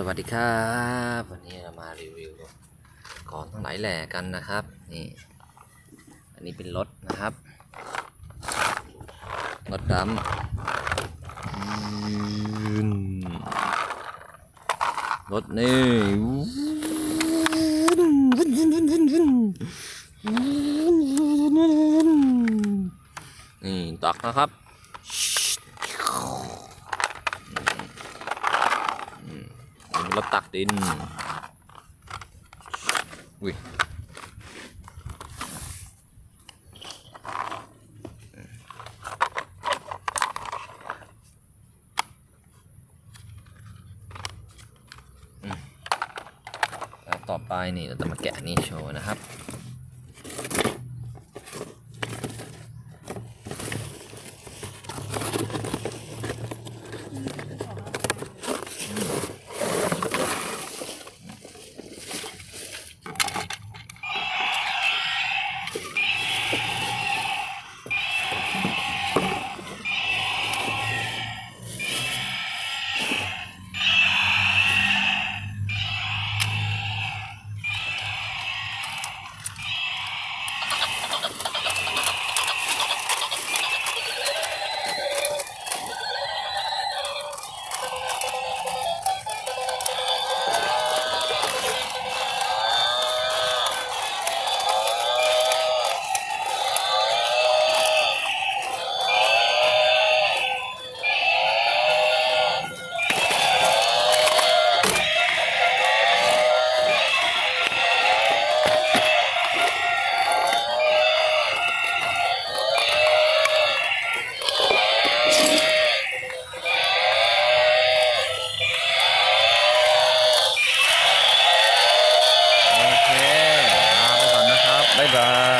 สวัสดีครับ วันนี้เรามารีวิวของทั้งหลายแหล่กันนะครับนี่อันนี้เป็นรถนะครับรถดำรถนี่นี่ตักนะครับ รถตักดิน อุ้ยต่อไปนี่เราจะมาแกะนี่โชว์นะครับ โอ